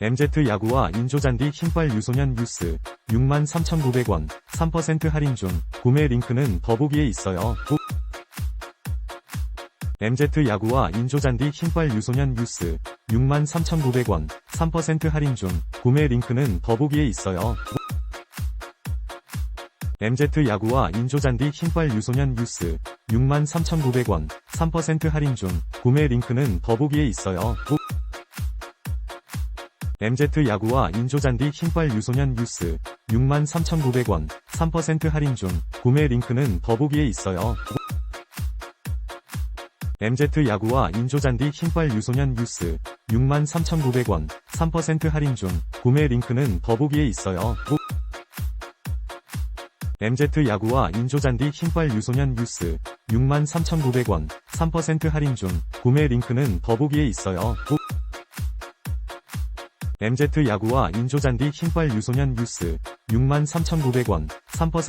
MZ 야구와 인조잔디 흰빨 유소년 뉴스 63,900원 3% 할인 중 구매 링크는 더보기에 있어요. 구- MZ 야구와 인조잔디 흰빨 유소년 뉴스 63,900원 3% 할인 중 구매 링크는 더보기에 있어요. MZ 야구와 인조잔디 흰빨 유소년 뉴스 63,900원 3% 할인 중 구매 링크는 더보기에 있어요. 구- MZ 야구와 인조잔디 흰빨 유소년 뉴스 63,900원 3% 할인 중 구매 링크는 더보기에 있어요. MZ 야구와 인조잔디 흰빨 유소년 뉴스 63,900원 3% 할인 중 구매 링크는 더보기에 있어요. 구- MZ 야구와 인조잔디 흰빨 유소년 뉴스 63,900원 3% 할인 중 구매 링크는 더보기에 있어요. 구- MZ 야구와 인조잔디 흰빨 유소년 뉴스 63,900원 3%